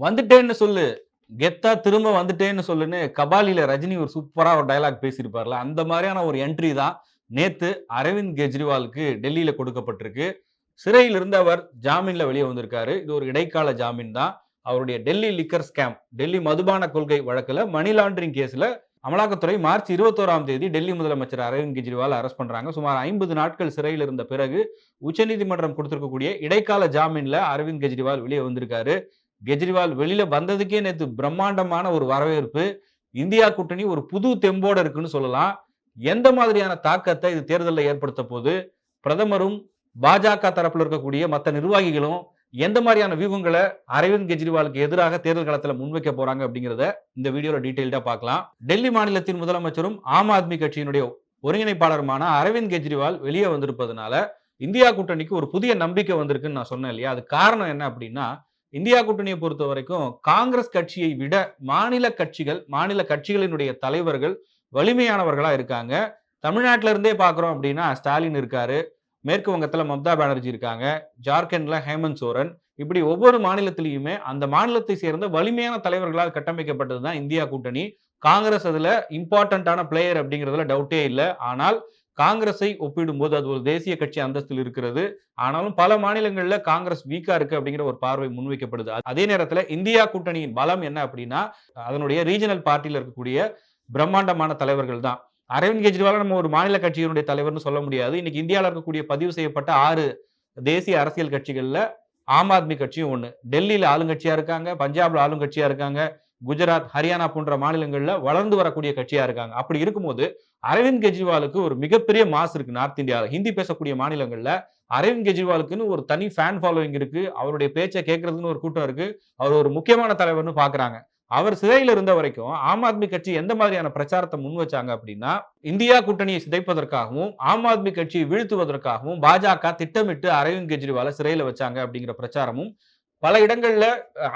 வந்துட்டேன்னு சொல்லு. கெத்தா திரும்ப வந்துட்டேன்னு சொல்லுன்னு கபாலியில ரஜினி ஒரு சூப்பரா ஒரு டைலாக் பேசியிருப்பார்ல. அந்த மாதிரியான ஒரு என்ட்ரி தான் நேத்து அரவிந்த் கெஜ்ரிவாலுக்கு டெல்லியில கொடுக்கப்பட்டிருக்கு. சிறையில் இருந்து அவர் ஜாமீன்ல வெளியே வந்திருக்காரு. இது ஒரு இடைக்கால ஜாமீன் தான். அவருடைய டெல்லி லிக்கர் ஸ்கேம் டெல்லி மதுபான கொள்கை வழக்குல மணி லாண்டரிங் கேஸ்ல அமலாக்கத்துறை மார்ச் இருபத்தோராம் தேதி டெல்லி முதலமைச்சர் அரவிந்த் கெஜ்ரிவால் அரெஸ்ட் பண்றாங்க. சுமார் ஐம்பது நாட்கள் சிறையில் இருந்த பிறகு உச்சநீதிமன்றம் கொடுத்திருக்கக்கூடிய இடைக்கால ஜாமீன்ல அரவிந்த் கெஜ்ரிவால் வெளியே வந்திருக்காரு. கெஜ்ரிவால் வெளியில வந்ததுக்கே நேற்று பிரம்மாண்டமான ஒரு வரவேற்பு. இந்தியா கூட்டணி ஒரு புது தெம்போட இருக்குன்னு சொல்லலாம். எந்த மாதிரியான தாக்கத்தை இது தேர்தலில் ஏற்படுத்த போது பிரதமரும் பாஜக தரப்பில் இருக்கக்கூடிய மற்ற நிர்வாகிகளும் எந்த மாதிரியான வியூகங்களை அரவிந்த் கெஜ்ரிவாலுக்கு எதிராக தேர்தல் களத்தில் முன்வைக்க போறாங்க அப்படிங்கிறத இந்த வீடியோவில் டீட்டெயில்டா பார்க்கலாம். டெல்லி மாநிலத்தின் முதலமைச்சரும் ஆம் ஆத்மி கட்சியினுடைய ஒருங்கிணைப்பாளருமான அரவிந்த் கெஜ்ரிவால் வெளியே வந்திருப்பதனால இந்தியா கூட்டணிக்கு ஒரு புதிய நம்பிக்கை வந்திருக்குன்னு நான் சொன்னேன் இல்லையா? அது காரணம் என்ன அப்படின்னா இந்தியா கூட்டணியை பொறுத்த வரைக்கும் காங்கிரஸ் கட்சியை விட மாநில கட்சிகள் மாநில கட்சிகளினுடைய தலைவர்கள் வலிமையானவர்களா இருக்காங்க. தமிழ்நாட்டில இருந்தே பாக்குறோம் அப்படின்னா ஸ்டாலின் இருக்காரு மேற்கு வங்கத்துல மம்தா பானர்ஜி இருக்காங்க ஜார்க்கண்ட்ல ஹேமந்த் சோரன். இப்படி ஒவ்வொரு மாநிலத்திலையுமே அந்த மாநிலத்தை சேர்ந்த வலிமையான தலைவர்களால் கட்டமைக்கப்பட்டது தான் இந்தியா கூட்டணி. காங்கிரஸ் அதுல இம்பார்ட்டன்டான பிளேயர் அப்படிங்கிறதுல டவுட்டே இல்லை. ஆனால் காங்கிரஸை ஒப்பிடும்போது அது ஒரு தேசிய கட்சி அந்தஸ்தில் இருக்கிறது. ஆனாலும் பல மாநிலங்களில் காங்கிரஸ் வீக்கா இருக்கு அப்படிங்கிற ஒரு பார்வை முன்வைக்கப்படுது. அதே நேரத்தில் இந்தியா கூட்டணியின் பலம் என்ன அப்படின்னா அதனுடைய ரீஜனல் பார்ட்டியில் இருக்கக்கூடிய பிரம்மாண்டமான தலைவர்கள் தான். அரவிந்த் கெஜ்ரிவால் நம்ம ஒரு மாநில கட்சியினுடைய தலைவர்னு சொல்ல முடியாது. இன்னைக்கு இந்தியாவில் இருக்கக்கூடிய பதிவு செய்யப்பட்ட ஆறு தேசிய அரசியல் கட்சிகள்ல ஆம் ஆத்மி கட்சியும் ஒன்று டெல்லியில ஆளுங்கட்சியா இருக்காங்க பஞ்சாப்ல ஆளுங்கட்சியாக இருக்காங்க குஜராத் ஹரியானா போன்ற மாநிலங்களில் வளர்ந்து வரக்கூடிய கட்சியா இருக்காங்க. அப்படி இருக்கும்போது அரவிந்த் கெஜ்ரிவாலுக்கு ஒரு மிகப்பெரிய மாஸ் இருக்கு நார்த் இந்தியாவில் ஹிந்தி பேசக்கூடிய மாநிலங்களில் அரவிந்த் கெஜ்ரிவாலுக்குன்னு ஒரு தனி ஃபேன் ஃபாலோவிங் இருக்கு. அவருடைய பேச்சை கேட்கறதுன்னு ஒரு கூட்டம் இருக்கு. அவர் ஒரு முக்கியமான தலைவர்னு பாக்குறாங்க. அவர் சிறையில் இருந்த வரைக்கும் ஆம் ஆத்மி கட்சி எந்த மாதிரியான பிரச்சாரத்தை முன் வச்சாங்க அப்படின்னா இந்தியா கூட்டணியை சிதைப்பதற்காகவும் ஆம் ஆத்மி கட்சியை வீழ்த்துவதற்காகவும் பாஜக திட்டமிட்டு அரவிந்த் கெஜ்ரிவாலை சிறையில் வச்சாங்க அப்படிங்கிற பிரச்சாரமும் பல இடங்கள்ல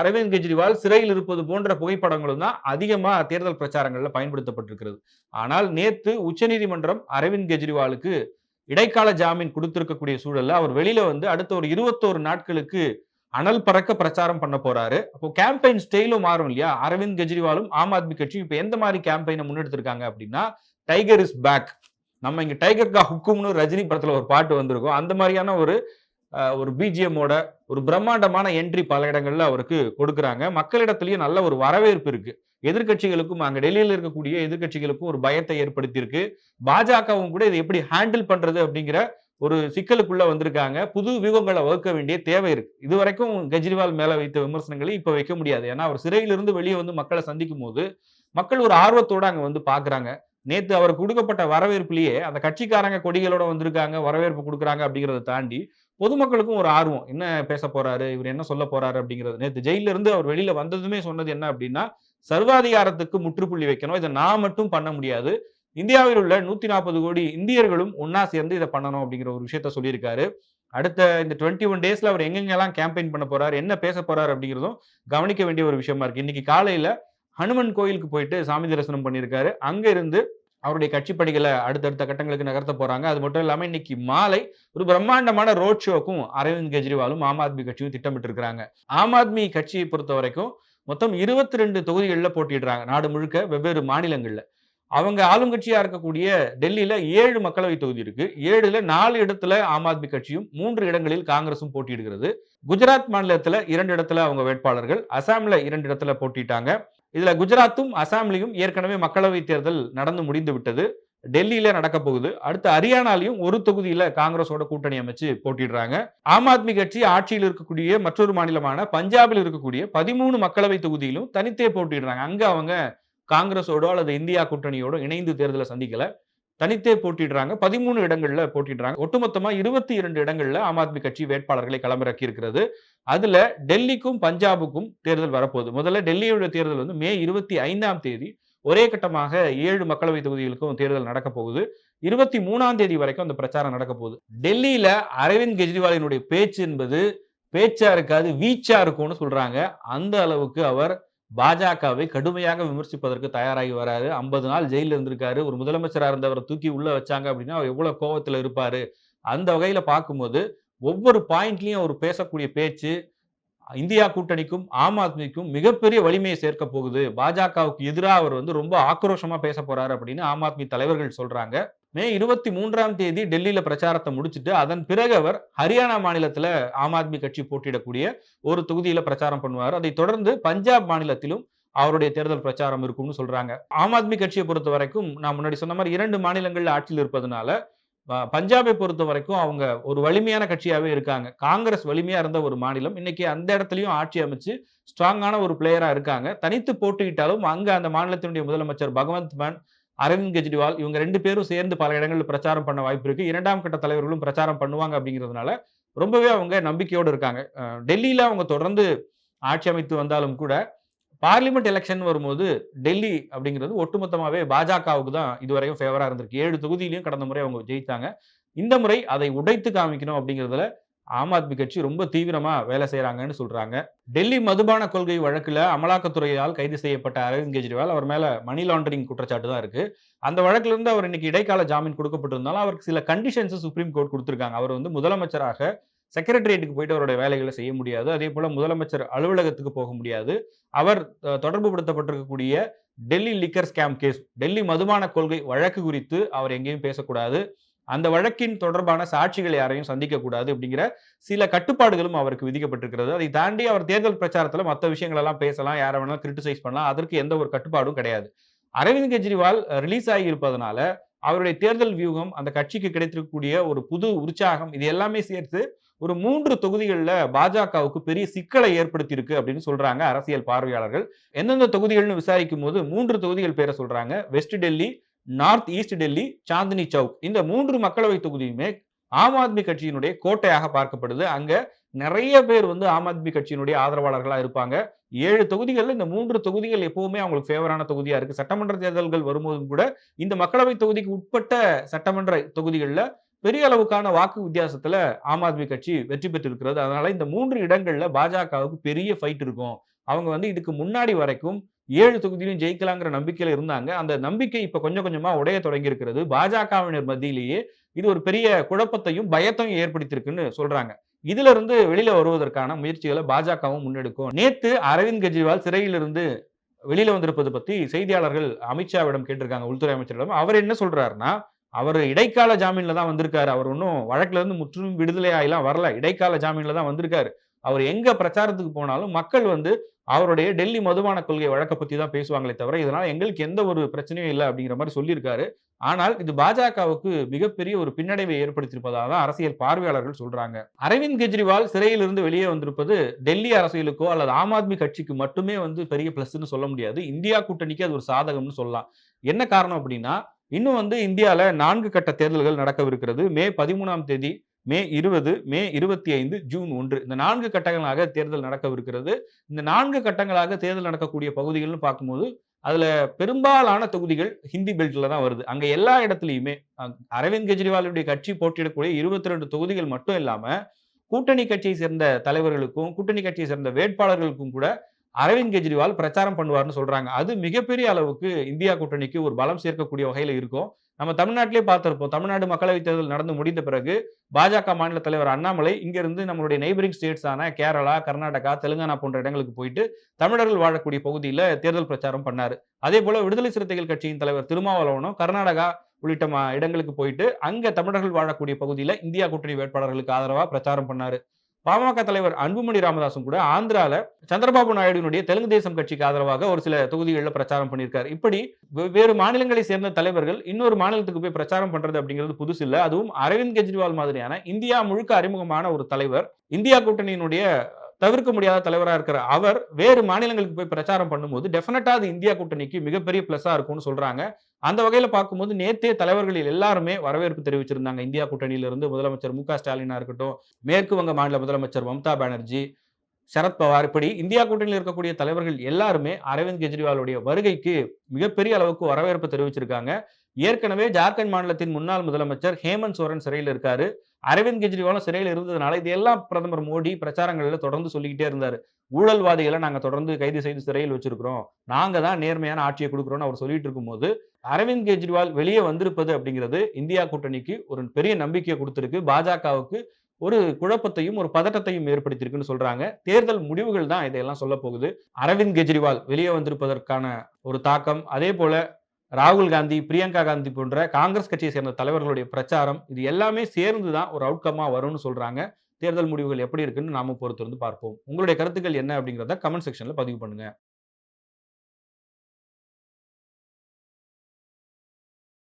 அரவிந்த் கெஜ்ரிவால் சிறையில் இருப்பது போன்ற புகைப்படங்களும் தான் அதிகமா தேர்தல் பிரச்சாரங்கள்ல பயன்படுத்தப்பட்டிருக்கிறது. ஆனால் நேத்து உச்சநீதிமன்றம் அரவிந்த் கெஜ்ரிவாலுக்கு இடைக்கால ஜாமீன் கொடுத்திருக்கக்கூடிய சூழல்ல அவர் வெளியில வந்து அடுத்த ஒரு இருபத்தோரு நாட்களுக்கு அனல் பறக்க பிரச்சாரம் பண்ண போறாரு. அப்போ கேம்பெயின் ஸ்டைலும் மாறும் இல்லையா? அரவிந்த் கெஜ்ரிவாலும் ஆம் ஆத்மி கட்சியும் இப்ப எந்த மாதிரி கேம்பெயினை முன்னெடுத்திருக்காங்க அப்படின்னா டைகர் இஸ் பேக் நம்ம இங்க டைகர் கா ஹுக்கும்னு ரஜினி படத்துல ஒரு பாட்டு வந்திருக்கும். அந்த மாதிரியான ஒரு ஒரு பிஜிஎம்மோட ஒரு பிரம்மாண்டமான என்ட்ரி பல இடங்கள்ல அவருக்கு கொடுக்குறாங்க. மக்களிடத்திலயும் நல்ல ஒரு வரவேற்பு இருக்கு. எதிர்கட்சிகளுக்கும் அங்க டெல்லியில் இருக்கக்கூடிய எதிர்கட்சிகளுக்கும் ஒரு பயத்தை ஏற்படுத்தியிருக்கு. பாஜகவும் கூட இதை எப்படி ஹேண்டில் பண்றது அப்படிங்கிற ஒரு சிக்கலுக்குள்ள வந்திருக்காங்க. புது வியூகங்களை வகுக்க வேண்டிய தேவை இருக்கு. இது வரைக்கும் கெஜ்ரிவால் மேல வைத்த விமர்சனங்களை இப்ப வைக்க முடியாது. ஏன்னா அவர் சிறையிலிருந்து வெளியே வந்து மக்களை சந்திக்கும் போது மக்கள் ஒரு ஆர்வத்தோட அங்க வந்து பாக்குறாங்க. நேத்து அவர் கொடுக்கப்பட்ட வரவேற்புலயே அந்த கட்சிக்காரங்க கொடிகளோட வந்திருக்காங்க வரவேற்பு கொடுக்குறாங்க அப்படிங்கிறத தாண்டி பொதுமக்களுக்கும் ஒரு ஆர்வம். என்ன பேச போறாரு? இவர் என்ன சொல்ல போறாரு அப்படிங்கிறது. நேற்று ஜெயிலிருந்து அவர் வெளியில வந்ததுமே சொன்னது என்ன அப்படின்னா சர்வாதிகாரத்துக்கு முற்றுப்புள்ளி வைக்கணும். இதை நான் மட்டும் பண்ண முடியாது. இந்தியாவில் உள்ள நூத்தி நாற்பது கோடி இந்தியர்களும் ஒன்னா சேர்ந்து இதை பண்ணணும் அப்படிங்கிற ஒரு விஷயத்த சொல்லியிருக்காரு. அடுத்த இந்த டுவெண்ட்டி ஒன் டேஸ்ல அவர் எங்கெங்கெல்லாம் கேம்பெயின் பண்ண போறாரு? என்ன பேச போறாரு அப்படிங்கிறதும் கவனிக்க வேண்டிய ஒரு விஷயமா இருக்கு. இன்னைக்கு காலையில ஹனுமன் கோயிலுக்கு போயிட்டு சாமி தரிசனம் பண்ணியிருக்காரு. அங்க இருந்து அவருடைய கட்சி பணிகளை அடுத்தடுத்த கட்டங்களுக்கு நகர்த்த போறாங்க. அது மட்டும் இல்லாமல் இன்னைக்கு மாலை ஒரு பிரம்மாண்டமான ரோட் ஷோக்கும் அரவிந்த் கெஜ்ரிவாலும் ஆம் ஆத்மி கட்சியும் திட்டமிட்டு இருக்கிறாங்க ஆம் ஆத்மி கட்சியை பொறுத்த வரைக்கும் மொத்தம் இருபத்தி ரெண்டு தொகுதிகளில் போட்டிடுறாங்க நாடு முழுக்க வெவ்வேறு மாநிலங்களில். அவங்க ஆளுங்கட்சியா இருக்கக்கூடிய டெல்லியில ஏழு மக்களவை தொகுதி இருக்கு. ஏழுல நாலு இடத்துல ஆம் ஆத்மி கட்சியும் மூன்று இடங்களில் காங்கிரசும் போட்டியிடுகிறது. குஜராத் மாநிலத்துல இரண்டு இடத்துல அவங்க வேட்பாளர்கள் அசாம்ல இரண்டு இடத்துல போட்டிட்டாங்க இதில் குஜராத்தும் அசாம்லேயும் ஏற்கனவே மக்களவைத் தேர்தல் நடந்து முடிந்து விட்டது. டெல்லியில நடக்க போகுது. அடுத்து ஹரியானாலையும் ஒரு தொகுதியில காங்கிரஸோட கூட்டணி அமைச்சு போட்டிடுறாங்க. ஆம் ஆத்மி கட்சி ஆட்சியில் இருக்கக்கூடிய மற்றொரு மாநிலமான பஞ்சாபில் இருக்கக்கூடிய பதிமூணு மக்களவை தொகுதியிலும் தனித்தே போட்டிடுறாங்க. அங்க அவங்க காங்கிரஸோடோ அல்லது இந்தியா கூட்டணியோட இணைந்து தேர்தலை சந்திக்கல. தனித்தே போட்டிடுறாங்க. பதிமூணு இடங்கள்ல போட்டிடுறாங்க. ஒட்டுமொத்தமா இருபத்தி இரண்டு இடங்கள்ல ஆம் ஆத்மி கட்சி வேட்பாளர்களை களமிறக்கி இருக்கிறது அதுல டெல்லிக்கும் பஞ்சாபுக்கும் தேர்தல் வரப்போகுது. முதல்ல டெல்லியோட தேர்தல் வந்து மே இருபத்தி ஐந்தாம் தேதி. ஒரே கட்டமாக ஏழு மக்களவை தொகுதிகளுக்கும் தேர்தல் நடக்க போகுது. இருபத்தி மூணாம் தேதி வரைக்கும் அந்த பிரச்சாரம் நடக்க போகுது. டெல்லியில அரவிந்த் கெஜ்ரிவாலினுடைய பேச்சு என்பது பேச்சா இருக்காது வீச்சா இருக்கும்னு சொல்றாங்க. அந்த அளவுக்கு அவர் பாஜகவை கடுமையாக விமர்சிப்பதற்கு தயாராகி வராரு. ஐம்பது நாள் ஜெயிலில் இருந்திருக்காரு. ஒரு முதலமைச்சராக இருந்தவரை தூக்கி உள்ள வச்சாங்க அப்படின்னா அவர் எவ்வளவு கோபத்தில் இருப்பாரு? அந்த வகையில் பார்க்கும்போது ஒவ்வொரு பாயிண்ட்லையும் அவர் பேசக்கூடிய பேச்சு இந்தியா கூட்டணிக்கும் ஆம் ஆத்மிக்கும் மிகப்பெரிய வலிமையை சேர்க்க போகுது. பாஜகவுக்கு எதிராக அவர் வந்து ரொம்ப ஆக்ரோஷமா பேச போறாரு அப்படின்னு ஆம் ஆத்மி தலைவர்கள் சொல்றாங்க. மே இருபத்தி மூன்றாம் தேதி டெல்லியில பிரச்சாரத்தை முடிச்சுட்டு அதன் பிறகு அவர் ஹரியானா மாநிலத்துல ஆம் ஆத்மி கட்சி போட்டியிடக்கூடிய ஒரு தொகுதியில பிரச்சாரம் பண்ணுவார். அதை தொடர்ந்து பஞ்சாப் மாநிலத்திலும் அவருடைய தேர்தல் பிரச்சாரம் இருக்கும்னு சொல்றாங்க. ஆம் ஆத்மி கட்சியை பொறுத்த வரைக்கும் நான் முன்னாடி சொன்ன மாதிரி இரண்டு மாநிலங்கள்ல ஆட்சியில் இருப்பதனால பஞ்சாபை பொறுத்த வரைக்கும் அவங்க ஒரு வலிமையான கட்சியாகவே இருக்காங்க. காங்கிரஸ் வலிமையாக இருந்த ஒரு மாநிலம். இன்னைக்கு அந்த இடத்துலையும் ஆட்சி அமைச்சு ஸ்ட்ராங்கான ஒரு பிளேயராக இருக்காங்க. தனித்து போட்டியிட்டாலும் அங்கே அந்த மாநிலத்தினுடைய முதலமைச்சர் பகவந்த் மான் அரவிந்த் கெஜ்ரிவால் இவங்க ரெண்டு பேரும் சேர்ந்து பல இடங்களில் பிரச்சாரம் பண்ண வாய்ப்பு இருக்கு. இரண்டாம் கட்ட தலைவர்களும் பிரச்சாரம் பண்ணுவாங்க அப்படிங்கிறதுனால ரொம்பவே அவங்க நம்பிக்கையோடு இருக்காங்க. டெல்லியில் அவங்க தொடர்ந்து ஆட்சி அமைத்து வந்தாலும் கூட பார்லிமெண்ட் எலெக்ஷன் வரும்போது டெல்லி அப்படிங்கிறது ஒட்டுமொத்தமாகவே பாஜகவுக்கு தான் இதுவரையும் ஃபேவராக இருந்திருக்கு. ஏழு தொகுதியிலையும் கடந்த முறை அவங்க ஜெயித்தாங்க. இந்த முறை அதை உடைத்து காமிக்கணும் அப்படிங்கிறதுல ஆம் ஆத்மி கட்சி ரொம்ப தீவிரமா வேலை செய்யறாங்கன்னு சொல்றாங்க. டெல்லி மதுபான கொள்கை வழக்குல அமலாக்கத்துறையால் கைது செய்யப்பட்ட அரவிந்த் கெஜ்ரிவால் அவர் மேல மணி லாண்டரிங் குற்றச்சாட்டு தான் இருக்கு. அந்த வழக்குல இருந்து அவர் இன்னைக்கு இடைக்கால ஜாமீன் கொடுக்கப்பட்டிருந்தாலும் அவருக்கு சில கண்டிஷன்ஸ் சுப்ரீம் கோர்ட் கொடுத்திருக்காங்க. அவர் வந்து முதலமைச்சராக செக்ரட்டரியேட்டுக்கு போயிட்டு அவருடைய வேலைகளை செய்ய முடியாது. அதே போல முதலமைச்சர் அலுவலகத்துக்கு போக முடியாது. அவர் அஹ், தொடர்பு படுத்தப்பட்டிருக்கக்கூடிய Delhi liquor scam case Delhi மதுமான கொள்கை வழக்கு குறித்து அவர் எங்கேயும் பேசக்கூடாது. அந்த வழக்கின் தொடர்பான சாட்சிகள் யாரையும் சந்திக்க கூடாது அப்படிங்கிற சில கட்டுப்பாடுகளும் அவருக்கு விதிக்கப்பட்டிருக்கிறது. அதை தாண்டி அவர் தேர்தல் பிரச்சாரத்துல மற்ற விஷயங்களெல்லாம் பேசலாம் யாரை வேணாலும் கிரிட்டிசைஸ் பண்ணலாம். அதற்கு எந்த ஒரு கட்டுப்பாடும் கிடையாது. அரவிந்த் கெஜ்ரிவால் ரிலீஸ் ஆகி இருப்பதனால அவருடைய தேர்தல் வியூகம் அந்த கட்சிக்கு கிடைத்திருக்கக்கூடிய ஒரு புது உற்சாகம் இது எல்லாமே சேர்த்து ஒரு மூன்று தொகுதிகளில் பாஜகவுக்கு பெரிய சிக்கலை ஏற்படுத்தி இருக்கு அப்படின்னு சொல்றாங்க அரசியல் பார்வையாளர்கள். எந்தெந்த தொகுதிகள்னு விசாரிக்கும் போது மூன்று தொகுதிகள் பேரை சொல்றாங்க. West Delhi north east Delhi Chandni Chowk. இந்த மூன்று மக்களவை தொகுதியுமே ஆம் ஆத்மி கட்சியினுடைய கோட்டையாக பார்க்கப்படுது. அங்க நிறைய பேர் வந்து ஆம் ஆத்மி கட்சியினுடைய ஆதரவாளர்களா இருப்பாங்க. ஏழு தொகுதிகளில் இந்த மூன்று தொகுதிகள் எப்பவுமே அவங்களுக்கு ஃபேவரான தொகுதியாக இருக்கு. சட்டமன்ற தேர்தல்கள் வரும்போதும் கூட இந்த மக்களவை தொகுதிக்கு உட்பட்ட சட்டமன்ற தொகுதிகளில் பெரிய அளவுக்கான வாக்கு வித்தியாசத்துல ஆம் ஆத்மி கட்சி வெற்றி பெற்றிருக்கிறது. அதனால இந்த மூன்று இடங்கள்ல பாஜகவுக்கு பெரிய ஃபைட் இருக்கும். அவங்க வந்து இதுக்கு முன்னாடி வரைக்கும் ஏழு தொகுதியிலும் ஜெயிக்கலாங்கிற நம்பிக்கையில இருந்தாங்க. அந்த நம்பிக்கை இப்ப கொஞ்சம் கொஞ்சமா உடைய தொடங்கி இருக்கிறது. பாஜகவினர் மத்தியிலேயே இது ஒரு பெரிய குழப்பத்தையும் பயத்தையும் ஏற்படுத்தியிருக்குன்னு சொல்றாங்க. இதுல இருந்து வெளியில வருவதற்கான முயற்சிகளை பாஜகவும் முன்னெடுக்கும். நேத்து அரவிந்த் கெஜ்ரிவால் சிறையிலிருந்து வெளியில வந்திருப்பது பத்தி செய்தியாளர்கள் அமித்ஷாவிடம் கேட்டிருக்காங்க உள்துறை அமைச்சரிடம். அவர் என்ன சொல்றாருன்னா அவர் இடைக்கால ஜாமீன்ல தான் வந்திருக்காரு. அவர் ஒன்றும் வழக்குல இருந்து முற்றிலும் விடுதலை ஆகலாம் வரல. இடைக்கால ஜாமீன்ல தான் வந்திருக்காரு. அவர் எங்க பிரச்சாரத்துக்கு போனாலும் மக்கள் வந்து அவருடைய டெல்லி மதுபான கொள்கை வழக்கை பத்தி தான் பேசுவாங்களே தவிர இதனால எங்களுக்கு எந்த ஒரு பிரச்சனையும் இல்லை அப்படிங்கிற மாதிரி சொல்லியிருக்காரு. ஆனால் இது பாஜகவுக்கு மிகப்பெரிய ஒரு பின்னடைவை ஏற்படுத்தியிருப்பதாக தான் அரசியல் பார்வையாளர்கள் சொல்றாங்க. அரவிந்த் கெஜ்ரிவால் சிறையிலிருந்து வெளியே வந்திருப்பது டெல்லி அரசியலுக்கோ அல்லது ஆம் ஆத்மி கட்சிக்கு மட்டுமே வந்து பெரிய பிளஸ்ன்னு சொல்ல முடியாது. இந்தியா கூட்டணிக்கு அது ஒரு சாதகம்னு சொல்லலாம். என்ன காரணம் அப்படின்னா இன்னும் வந்து இந்தியாவில் நான்கு கட்ட தேர்தல்கள் நடக்கவிருக்கிறது. மே பதிமூணாம் தேதி மே இருபது மே இருபத்தி ஐந்து ஜூன் ஒன்று. இந்த நான்கு கட்டங்களாக தேர்தல் நடக்கவிருக்கிறது. இந்த நான்கு கட்டங்களாக தேர்தல் நடக்கக்கூடிய பகுதிகள்னு பார்க்கும்போது அதுல பெரும்பாலான தொகுதிகள் ஹிந்தி பெல்ட்ல தான் வருது. அங்க எல்லா இடத்துலையுமே அரவிந்த் கெஜ்ரிவாலுடைய கட்சி போட்டியிடக்கூடிய இருபத்தி ரெண்டு தொகுதிகள் மட்டும் இல்லாம கூட்டணி கட்சியை சேர்ந்த தலைவர்களுக்கும் கூட்டணி கட்சியை சேர்ந்த வேட்பாளர்களுக்கும் கூட அரவிந்த் கெஜ்ரிவால் பிரச்சாரம் பண்ணுவார்னு சொல்றாங்க. அது மிகப்பெரிய அளவுக்கு இந்தியா கூட்டணிக்கு ஒரு பலம் சேர்க்கக்கூடிய வகையில இருக்கும். நம்ம தமிழ்நாட்டிலே பார்த்திருப்போம். தமிழ்நாடு மக்களவைத் தேர்தல் நடந்து முடிந்த பிறகு பாஜக மாநில தலைவர் அண்ணாமலை இங்கிருந்து நம்மளுடைய நெய்பரிங் ஸ்டேட்ஸான கேரளா கர்நாடகா தெலுங்கானா போன்ற இடங்களுக்கு போயிட்டு தமிழர்கள் வாழக்கூடிய பகுதியில் தேர்தல் பிரச்சாரம் பண்ணார். அதே போல விடுதலை சிறுத்தைகள் கட்சியின் தலைவர் திருமாவளவனும் கர்நாடகா உள்ளிட்ட இடங்களுக்கு போயிட்டு அங்க தமிழர்கள் வாழக்கூடிய பகுதியில் இந்தியா கூட்டணி வேட்பாளர்களுக்கு ஆதரவா பிரச்சாரம் பண்ணாரு. பாமக தலைவர் அன்புமணி ராமதாசும் கூட ஆந்திரால சந்திரபாபு நாயுடுனுடைய தெலுங்கு தேசம் கட்சிக்கு ஆதரவாக ஒரு சில தொகுதிகளில் பிரச்சாரம் பண்ணியிருக்காரு. இப்படி வெவ்வேறு மாநிலங்களை சேர்ந்த தலைவர்கள் இன்னொரு மாநிலத்துக்கு போய் பிரச்சாரம் பண்றது அப்படிங்கிறது புதுசு இல்லை. அதுவும் அரவிந்த் கெஜ்ரிவால் மாதிரியான இந்தியா முழுக்க அறிமுகமான ஒரு தலைவர் இந்தியா கூட்டணியினுடைய தவிர்க்க முடியாத தலைவராக இருக்கிற அவர் வேறு மாநிலங்களுக்கு போய் பிரச்சாரம் பண்ணும்போது டெஃபினட்டா அது இந்தியா கூட்டணிக்கு மிகப்பெரிய பிளஸ்ஸா இருக்கும்னு சொல்றாங்க. அந்த வகையில பார்க்கும்போது நேத்தே தலைவர்களில் எல்லாருமே வரவேற்பு தெரிவிச்சிருந்தாங்க. இந்தியா கூட்டணியிலிருந்து முதலமைச்சர் மு க ஸ்டாலினா இருக்கட்டும் மேற்கு வங்க மாநில முதலமைச்சர் மம்தா பானர்ஜி சரத்பவார் இப்படி இந்தியா கூட்டணியில் இருக்கக்கூடிய தலைவர்கள் எல்லாருமே அரவிந்த் கெஜ்ரிவாலுடைய வருகைக்கு மிகப்பெரிய அளவுக்கு வரவேற்பு தெரிவிச்சிருக்காங்க. ஏற்கனவே ஜார்க்கண்ட் மாநிலத்தின் முன்னாள் முதலமைச்சர் ஹேமந்த் சோரன் சிறையில் இருக்காரு. அரவிந்த் கெஜ்ரிவாலும் சிறையில் இருந்ததுனால இதெல்லாம் பிரதமர் மோடி பிரச்சாரங்களில் தொடர்ந்து சொல்லிக்கிட்டே இருந்தார். ஊழல்வாதிகளை நாங்கள் தொடர்ந்து கைது செய்து சிறையில் வச்சிருக்கிறோம். நாங்கள் தான் நேர்மையான ஆட்சியை கொடுக்குறோம்னு அவர் சொல்லிட்டு இருக்கும்போது அரவிந்த் கெஜ்ரிவால் வெளியே வந்திருப்பது அப்படிங்கிறது இந்தியா கூட்டணிக்கு ஒரு பெரிய நம்பிக்கையை கொடுத்துருக்கு. பாஜகவுக்கு ஒரு குழப்பத்தையும் ஒரு பதட்டத்தையும் ஏற்படுத்தியிருக்குன்னு சொல்றாங்க. தேர்தல் முடிவுகள் தான் இதையெல்லாம் சொல்ல போகுது. அரவிந்த் கெஜ்ரிவால் வெளியே வந்திருப்பதற்கான ஒரு தாக்கம். அதே போல ராகுல் காந்தி பிரியங்கா காந்தி போன்ற காங்கிரஸ் கட்சியை சேர்ந்த தலைவர்களுடைய பிரச்சாரம் இது எல்லாமே சேர்ந்து தான் ஒரு அவுட்கமா வரும்னு சொல்கிறாங்க தேர்தல் முடிவுகள் எப்படி இருக்குன்னு நாம பொறுத்திருந்து பார்ப்போம். உங்களுடைய கருத்துக்கள் என்ன அப்படிங்கிறத கமெண்ட் செக்ஷனில் பதிவு பண்ணுங்க.